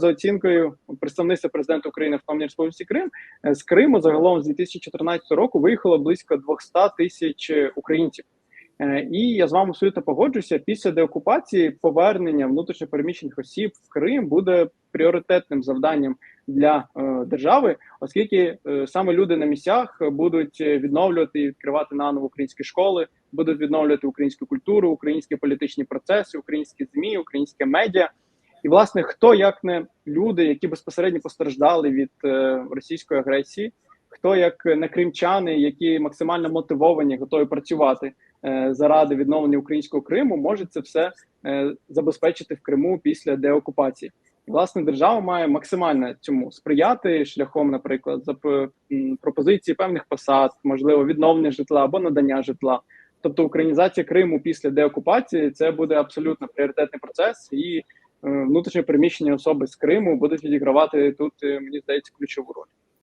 за оцінкою представництва президента України в Автономній Республіці Крим е, з Криму загалом з 2014 року виїхало близько 200 тисяч українців. Е, І я з вами абсолютно погоджуся. Після деокупації повернення внутрішньопереміщених осіб в Крим буде пріоритетним завданням для е, держави, оскільки е, саме люди на місцях будуть відновлювати і відкривати наново українські школи, будуть відновлювати українську культуру, українські політичні процеси, українські змі, українське медіа. І, власне, хто як не люди, які безпосередньо постраждали від е, російської агресії, хто як не кримчани, які максимально мотивовані, готові працювати е, заради відновлення українського Криму, може це все е, забезпечити в Криму після деокупації. Власне, держава має максимально цьому сприяти шляхом, наприклад, за пропозиції певних посад, можливо, відновлення житла або надання житла. Тобто українізація Криму після деокупації це буде абсолютно пріоритетний процес, і внутрішньо переміщені особи з Криму будуть відігравати тут, е, мені здається, ключову роль.